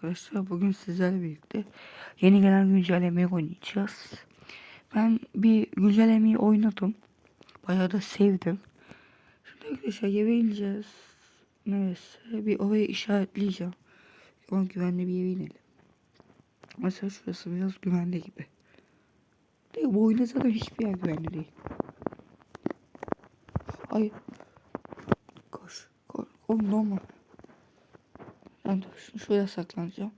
arkadaşlar. Bugün sizlerle birlikte yeni gelen güncellemeyi oynayacağız. Ben bir güncellemeyi oynadım. Bayağı da sevdim. Şimdi arkadaşlar eve ineceğiz. Neresi? Bir oraya işaretleyeceğim. Ama güvenli bir yere inelim. Mesela şurası biraz güvenli gibi. De bu oyunda zaten hiçbir yer güvenli değil. Ay. Koş. Koş. Oğlum normal. Ben de şu- şuraya saklanacağım.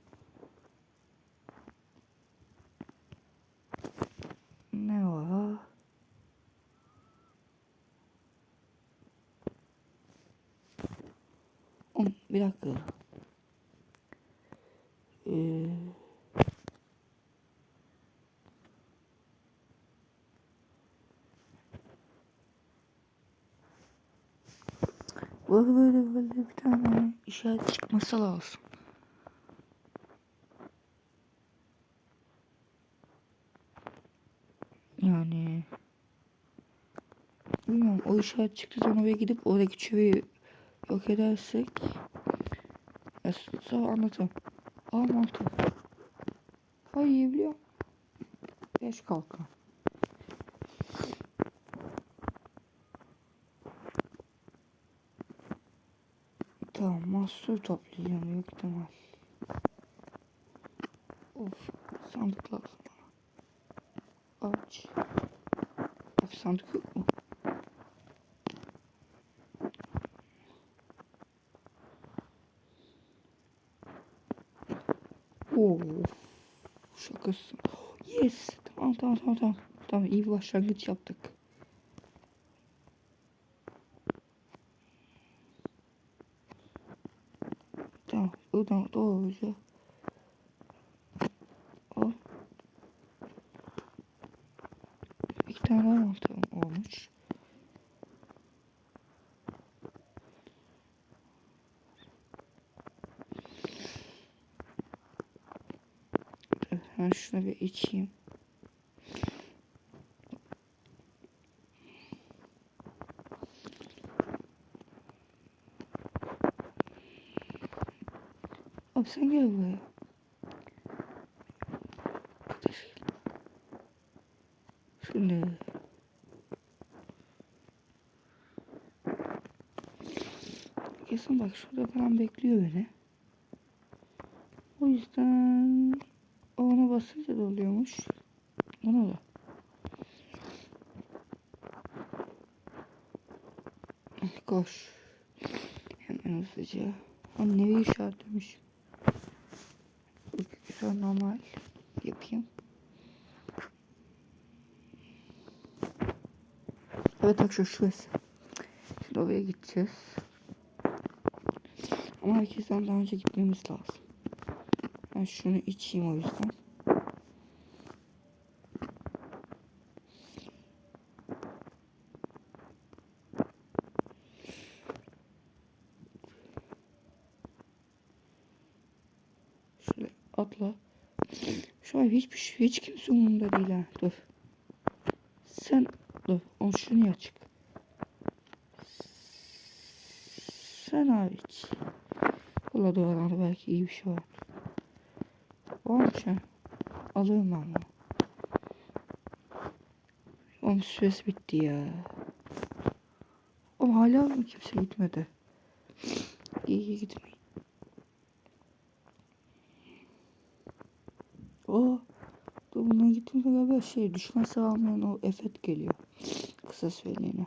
Ne var? Bir dakika. Ee... Böyle böyle böyle bir tane işaret çıkması lazım. Yani bilmiyorum o işaret çıktı sonra oraya gidip oradaki çöveyi yok edersek ya sonra anlatayım. Aa mantı. Ay yiyebiliyor. Beş kalkan. Tamam mahsur toplayacağım büyük ihtimal. Of sandık lazım bana. Aç. Abi sandık yok mu? Of. Şakasın. Yes. Tamam tamam tamam tamam. Tamam iyi bir başlangıç yaptık. Buradan doğruca. Al. İki tane daha mantığım olmuş. Ben şunu bir içeyim. Sen gel buraya. Şöyle. Kesin bak şurada falan bekliyor beni. O yüzden ona basınca da oluyormuş. Ona da. Koş. Hemen hızlıca. Ha neyi işaretlemiş? Şöyle normal yapayım. Evet arkadaşlar şurası. Şimdi oraya gideceğiz. Ama herkesten daha önce gitmemiz lazım. Ben şunu içeyim o yüzden. Şöyle atla. Hiçbir şey, hiç kimse umurumda değil ha. Dur. Sen dur. On şunu açık. Sen hariç. Valla doğru belki iyi bir şey var. Var mı şey? Alırım bunu. Onun süresi bitti ya. Ama hala mı kimse gitmedi? İyi iyi gitmeyin. O gittiğimde galiba şey düşman sağlamayan o efekt geliyor. Kısa süreliğine.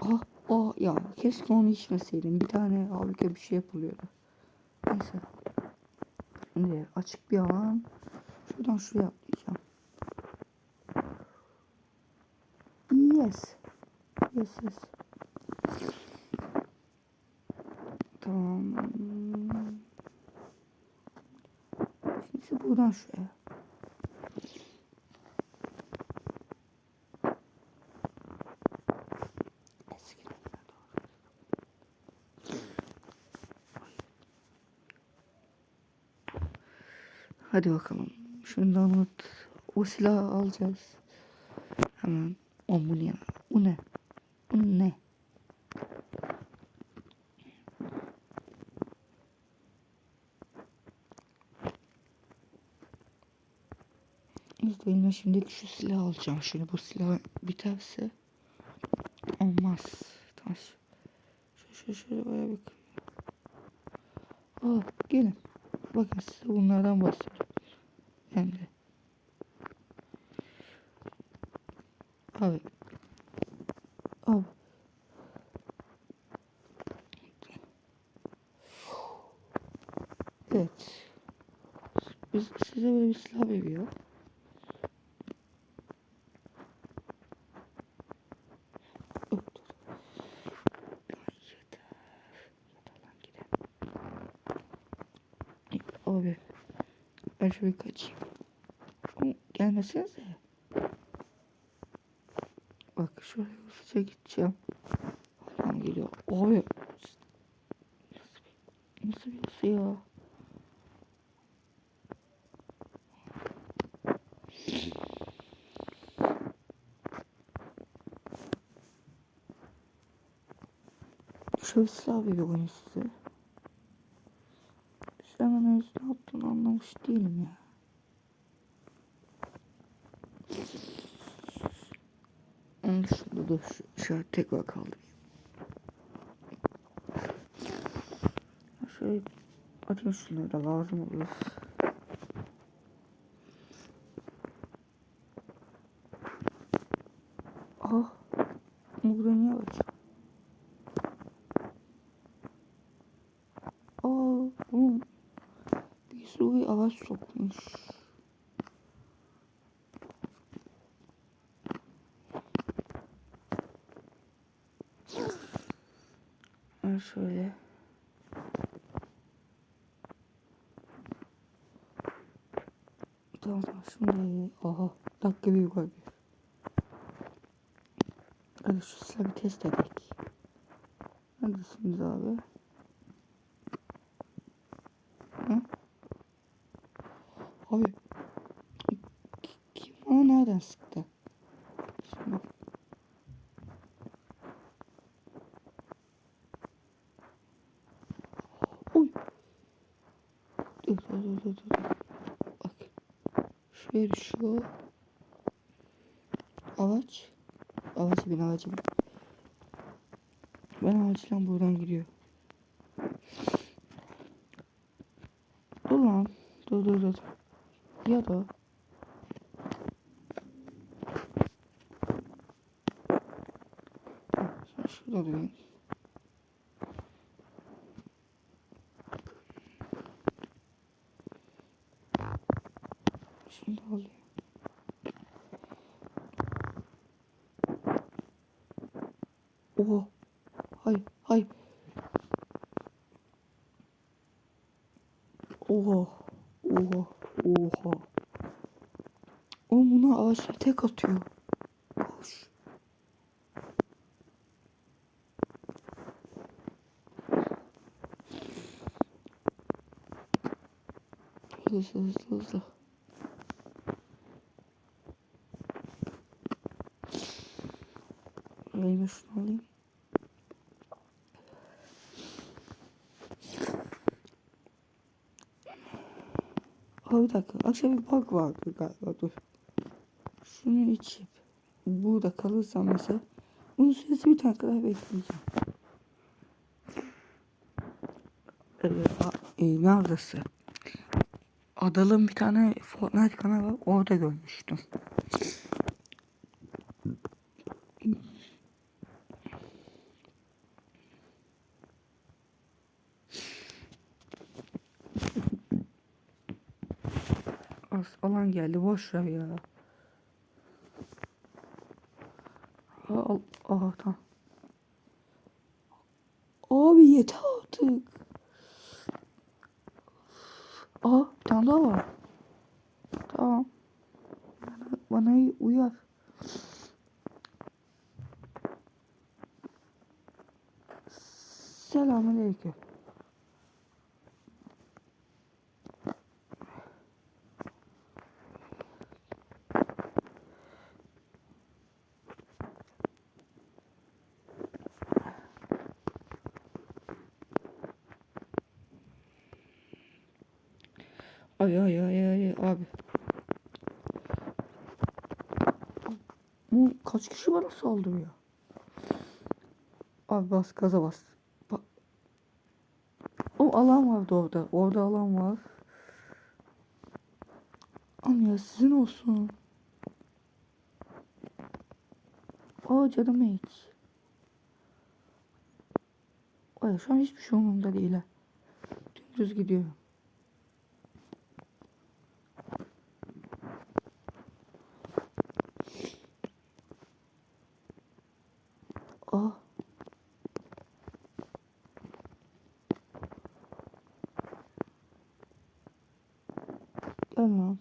Ah oh ya keşke onu içmeseydim. Bir tane harika bir şey yapılıyordu. Neyse. Şimdi açık bir alan. Şuradan şuraya atlayacağım. Yes. Yes yes. Tamam. Buradan şuraya. Hadi bakalım. Şundan unut. O silahı alacağız. Hemen. O bu ne? O ne? O ne? elime şimdi şu silahı alacağım. Şimdi bu silah biterse olmaz. Tamam. Şu şu şu baya bir Aa, gelin. Bakın size bunlardan bahsedeyim. Hem de. Abi. Abi. Evet. Biz size böyle bir silah veriyor. Dur, dur. Ay, yeter. Yeter lan gidelim. Ay, Abi. Ben şöyle kaçayım. Ama Gelmesenize. Bak şöyle hızlıca gideceğim. Adam geliyor. Abi. Nasıl birisi ya? Şöyle silah veriyor oyun size. Sen bana ne yaptığını değilim ya. Onun dışında da şu, şöyle tekrar kaldırayım. Şöyle atayım şunları da lazım olur. Ah. Burada niye var? Aa, oğlum. Bir sürü ağaç sokmuş. Ben şöyle. Tamam şimdi aha dakika bir yukarı. Hadi şu silahı bir test edelim. Neredesiniz abi? Hı? Abi ki- kim bana nereden sıktı? Şimdi Oy. Dur dur dur. Bak. Şuraya düşüyor. Ağaç. Ağaç bin ağaç bin. Ben ağaçtan buradan gidiyor. Dur lan. Dur dur dur. Ya da. Şurada durayım. Şimdi alayım. Oha. Hay hay. Oha. Oha. Oha. Oğlum buna ağaçlar tek atıyor. Koş. Hızlı hızlı hızlı. Elime şunu alayım. Aa, bir dakika. Akşam bir bug vardı galiba. Dur. Şunu içip burada kalırsam mesela bunun süresi bir tane kadar bekleyeceğim. A- e, neredeyse. Adal'ın bir tane Fortnite kanalı var. Orada görmüştüm. Az alan geldi boş ver ya. Al, aha tamam. Abi yeter artık. Aha bir tane daha var. Tamam. Bana, bana uyar. Selamünaleyküm. Ay ay ay ay abi. Bu kaç kişi bana saldırıyor? Abi bas gaza bas. Bak. O alan vardı orada. Orada alan var. Ama ya sizin olsun. Aa canım hiç. Ay şu an hiçbir şey umurumda değil ha. Dümdüz gidiyorum. Gel lan.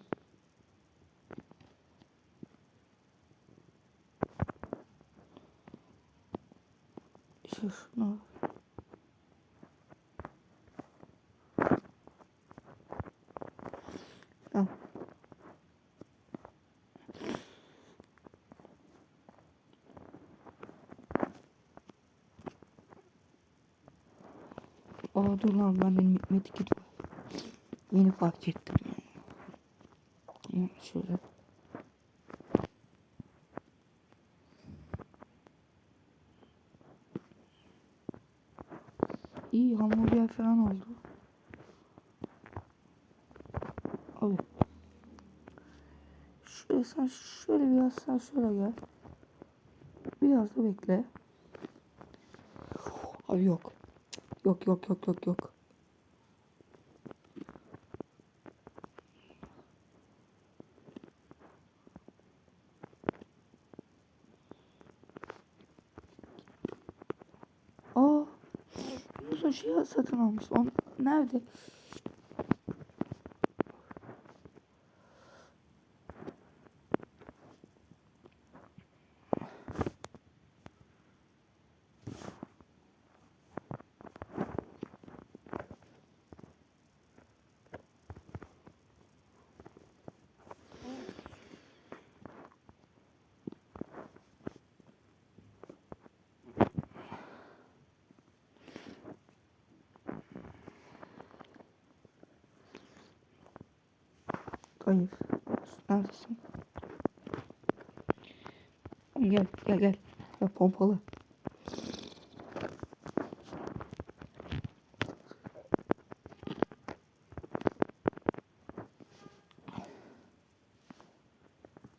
Şu şunu. Tamam. Aa lan ben benim medkit var. Yeni fark ettim. Ama Şöyle. İyi hamburger falan oldu. Abi. Şöyle sen şöyle biraz sen şöyle gel. Biraz da bekle. Abi yok. Yok yok yok yok yok. Aa. Yunus'un şey satın almış. On nerede? Hayır. Neredesin? Gel gel gel. Ya pompalı.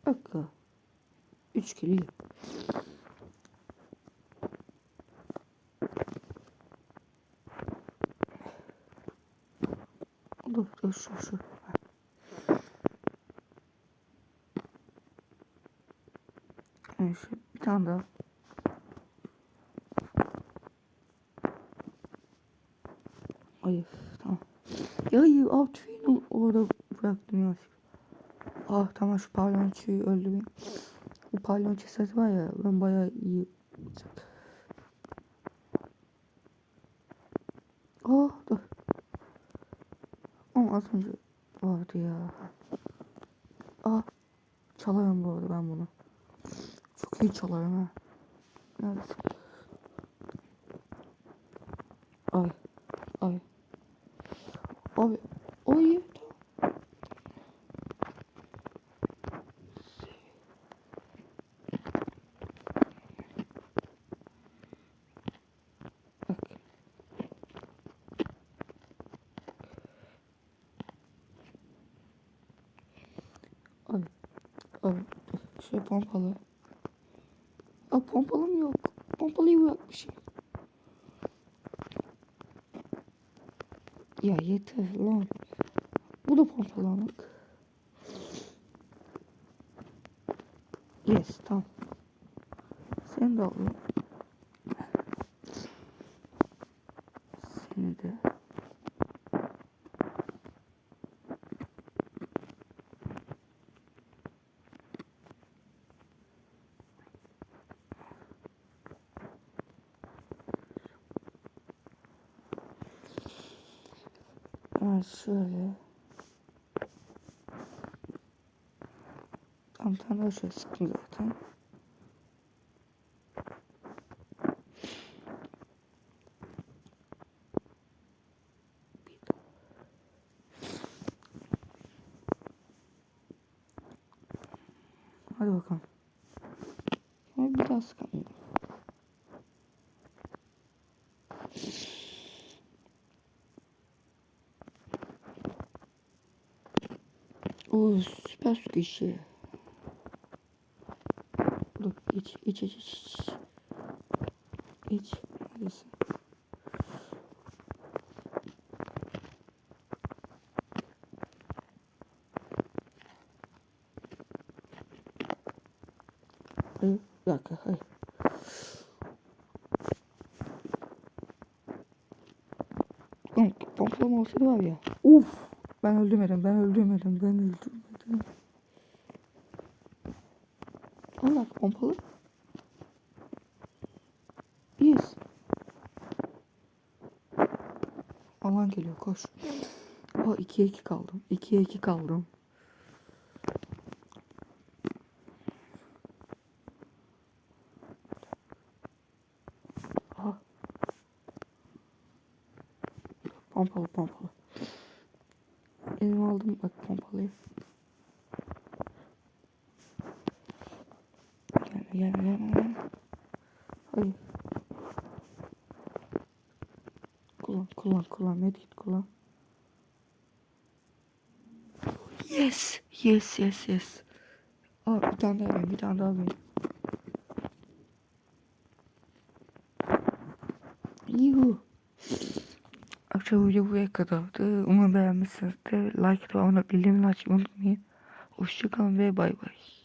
Dakika. Üç kilo. Dur dur şu şu. Tane daha. Hayır tamam. Ya hayır av tüyünü orada bıraktım ya. Ah tamam şu palyonçoyu öldüreyim. Bu palyonço sesi var ya ben bayağı iyi. Ah dur. Ama az önce vardı ya. Ah çalarım bu arada ben bunu. İyi çalarım ha. Neredesin? Abi. O iyi. Tamam. Bak. Abi. Abi. Şey pompalı. Aa pompalı mı yok? Pompalıyı bırakmışım. Ya yeter lan. Bu da pompalamak. Yes tamam. Sen de al lan. Seni de. Evet şöyle. Tam tane daha şöyle zaten. Hadi bakalım. bir daha sıkamıyorum. Oo süper su. İç iç iç iç. İç. Neredesin? Bir dakika, hayır. Oğlum pomplama olsaydı var ya. Uf! Ben öldürmedim, ben öldürmedim, ben öldürmedim. Allah pompalı. Yes. Alan geliyor koş. Aa 2'ye 2 kaldım. 2'ye 2 kaldım. Aha. Pompalı pompalı. Elime aldım bak pompalıyı. Gelme gelme gelme gelme. Hayır. Kullan kullan kullan medkit kullan. Yes yes yes yes. Aa bir tane daha benim bir tane daha benim. Yuhu. Akşam video buraya kadardı. Umarım beğenmişsinizdir. Like ve abone bildirimleri açmayı unutmayın. Hoşçakalın ve bay bay.